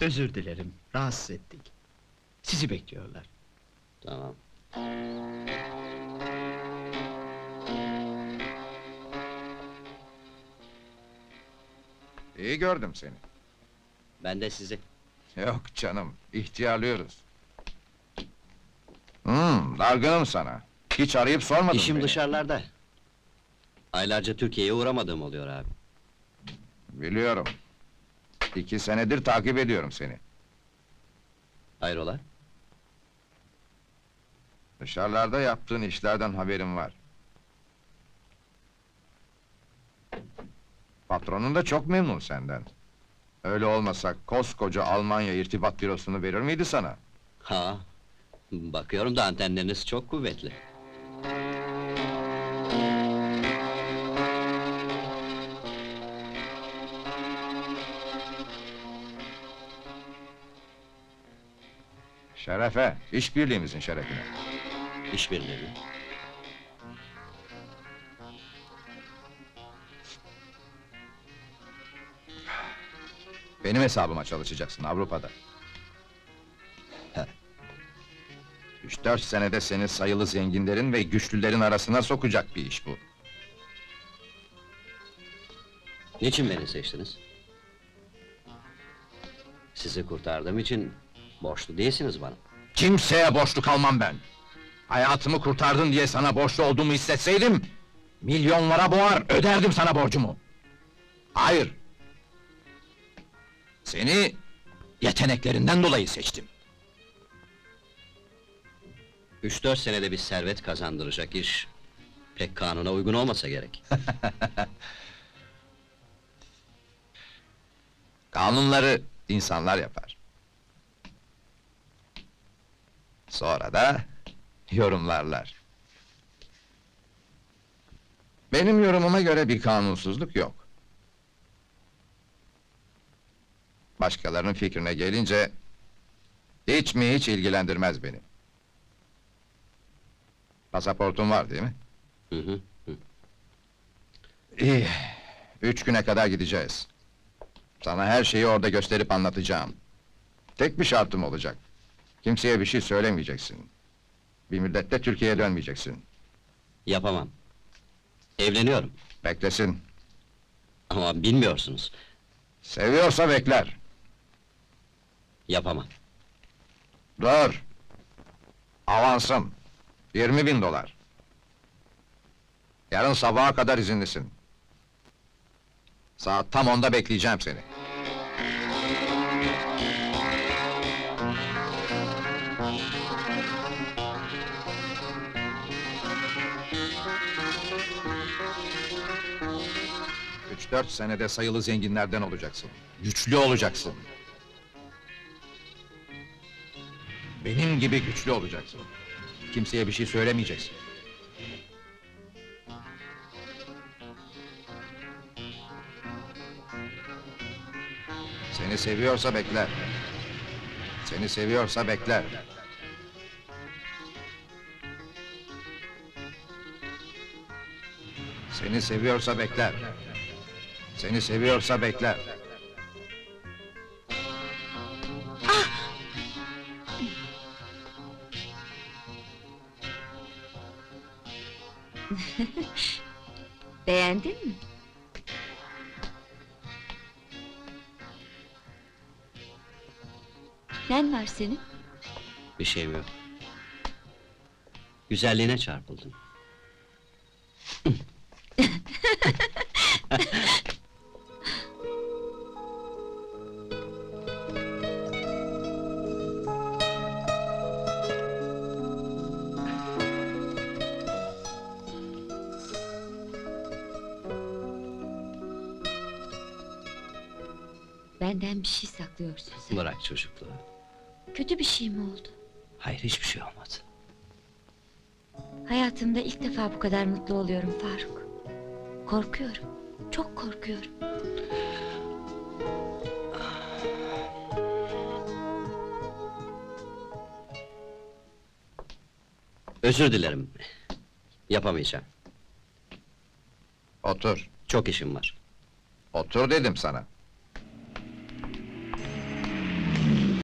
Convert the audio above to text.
Özür dilerim, rahatsız ettik. Sizi bekliyorlar. Tamam. İyi gördüm seni. Ben de sizi. Yok canım, ihtiyarlıyoruz. Hmm, dargınım sana. Hiç arayıp sormadın İşim beni. dışarılarda. Aylarca Türkiye'ye uğramadığım oluyor abi. Biliyorum. İki senedir takip ediyorum seni. Hayrola? Dışarılarda yaptığın işlerden haberim var. Patronun da çok memnun senden. Öyle olmasa koskoca Almanya irtibat bürosunu verir miydi sana? Ha. Bakıyorum da antenleriniz çok kuvvetli. Şerefe, işbirliğimizin şerefine. İşbirliği. Benim hesabıma çalışacaksın Avrupa'da. Üç dört senede seni sayılı zenginlerin ve güçlülerin arasına sokacak bir iş bu. Niçin beni seçtiniz? Sizi kurtardığım için borçlu değilsiniz bana. Kimseye borçlu kalmam ben. Hayatımı kurtardın diye sana borçlu olduğumu hissetseydim... ...milyonlara boğar, öderdim sana borcumu. Hayır. Seni yeteneklerinden dolayı seçtim. Üç dört senede bir servet kazandıracak iş... ...pek kanuna uygun olmasa gerek. Kanunları insanlar yapar. Sonra da yorumlarlar. Benim yorumuma göre bir kanunsuzluk yok. Başkalarının fikrine gelince hiç mi hiç ilgilendirmez beni. Pasaportun var değil mi? Hı hı. İyi. Üç güne kadar gideceğiz. Sana her şeyi orada gösterip anlatacağım. Tek bir şartım olacak. Kimseye bir şey söylemeyeceksin. Bir müddette Türkiye'ye dönmeyeceksin. Yapamam. Evleniyorum. Beklesin. Ama bilmiyorsunuz. Seviyorsa bekler. Yapamam. Dur. Avansım. 20 bin dolar. Yarın sabaha kadar izinlisin. Saat tam onda bekleyeceğim seni. Dört senede sayılı zenginlerden olacaksın. Güçlü olacaksın. Benim gibi güçlü olacaksın. Kimseye bir şey söylemeyeceksin. Seni seviyorsa bekler. Seni seviyorsa bekler. Seni seviyorsa bekler. Seni seviyorsa bekler. Beğendin mi? Nen var senin? Bir şeyim yok. Güzelliğine çarpıldım. Benden bir şey saklıyorsun sen. Bırak çocukluğu. Kötü bir şey mi oldu? Hayır hiçbir şey olmadı. Hayatımda ilk defa bu kadar mutlu oluyorum Faruk. Korkuyorum. Çok korkuyorum. Özür dilerim. Yapamayacağım. Otur. Çok işim var. Otur dedim sana.